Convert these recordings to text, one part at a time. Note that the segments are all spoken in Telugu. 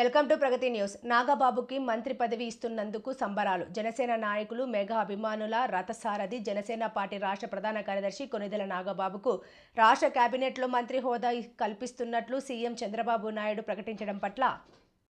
Welcome to Pragati news. నాగబాబుకి మంత్రి పదవి ఇస్తున్నందుకు సంబరాలు. జనసేన నాయకులు మెగా అభిమానుల రథసారథి జనసేన పార్టీ రాష్ట్ర ప్రధాన కార్యదర్శి కొనిదెల నాగబాబుకు రాష్ట్ర కేబినెట్లో మంత్రి హోదా కల్పిస్తున్నట్లు సీఎం చంద్రబాబు నాయుడు ప్రకటించడం పట్ల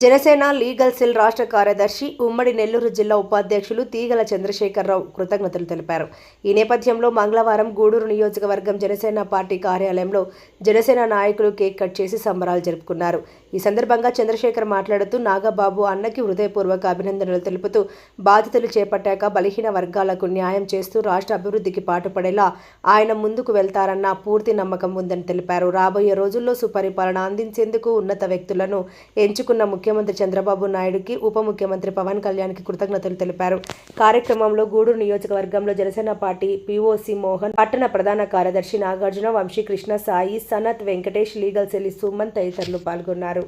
జనసేన లీగల్ సెల్ రాష్ట్ర కార్యదర్శి ఉమ్మడి నెల్లూరు జిల్లా ఉపాధ్యక్షులు తీగల చంద్రశేఖరరావు కృతజ్ఞతలు తెలిపారు. ఈ నేపథ్యంలో మంగళవారం గూడూరు నియోజకవర్గం జనసేన పార్టీ కార్యాలయంలో జనసేన నాయకులు కేక్ కట్ చేసి సంబరాలు జరుపుకున్నారు. ఈ సందర్భంగా చంద్రశేఖర్ మాట్లాడుతూ నాగబాబు అన్నకి హృదయపూర్వక అభినందనలు తెలుపుతూ బాధితులు చేపట్టాక బలహీన వర్గాలకు న్యాయం చేస్తూ రాష్ట్ర అభివృద్ధికి పాటుపడేలా ఆయన ముందుకు వెళ్తారన్న పూర్తి నమ్మకం ఉందని తెలిపారు. రాబోయే రోజుల్లో సుపరిపాలన అందించేందుకు ఉన్నత వ్యక్తులను ఎంచుకున్న ముఖ్యమంత్రి చంద్రబాబు నాయుడుకి ఉప ముఖ్యమంత్రి పవన్ కళ్యాణ్కి కృతజ్ఞతలు తెలిపారు. కార్యక్రమంలో గూడూరు నియోజకవర్గంలో జనసేన పార్టీ పిఓసి మోహన్ పట్టణ ప్రధాన కార్యదర్శి నాగార్జున వంశీకృష్ణ సాయి సనత్ వెంకటేష్ లీగల్ సెలి సుమన్ తదితరులు పాల్గొన్నారు.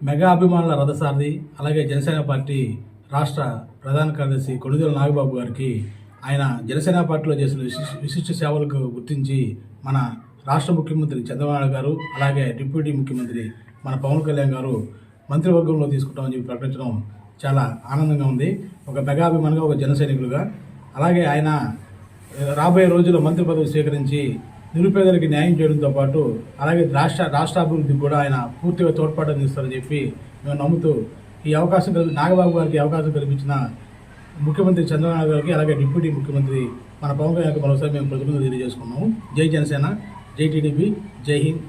మెగా అభిమానుల రథసారథి అలాగే జనసేన పార్టీ రాష్ట్ర ప్రధాన కార్యదర్శి కొణిదెల నాగబాబు గారికి ఆయన జనసేన పార్టీలో చేసిన విశిష్ట విశిష్ట సేవలకు గుర్తించి మన రాష్ట్ర ముఖ్యమంత్రి చంద్రబాబు గారు అలాగే డిప్యూటీ ముఖ్యమంత్రి మన పవన్ కళ్యాణ్ గారు మంత్రివర్గంలో తీసుకుంటామని చెప్పి ప్రకటించడం చాలా ఆనందంగా ఉంది. ఒక మెగాభిమానిగా ఒక జన సైనికులుగా అలాగే ఆయన రాబోయే రోజుల్లో మంత్రి పదవి స్వీకరించి నిరుపేదలకు న్యాయం చేయడంతో పాటు అలాగే రాష్ట్ర రాష్ట్ర అభివృద్ధికి కూడా ఆయన పూర్తిగా తోడ్పాటు అందిస్తారని చెప్పి మేము నమ్ముతూ ఈ అవకాశం కలిపి నాగబాబు గారికి అవకాశం కల్పించిన ముఖ్యమంత్రి చంద్రబాబు గారికి అలాగే డిప్యూటీ ముఖ్యమంత్రి మన పవన్ కళ్యాణ్ మరోసారి మేము కృతజ్ఞతలు తెలియజేసుకున్నాము. జై జనసేన జై టీడీపీ జై హింద్.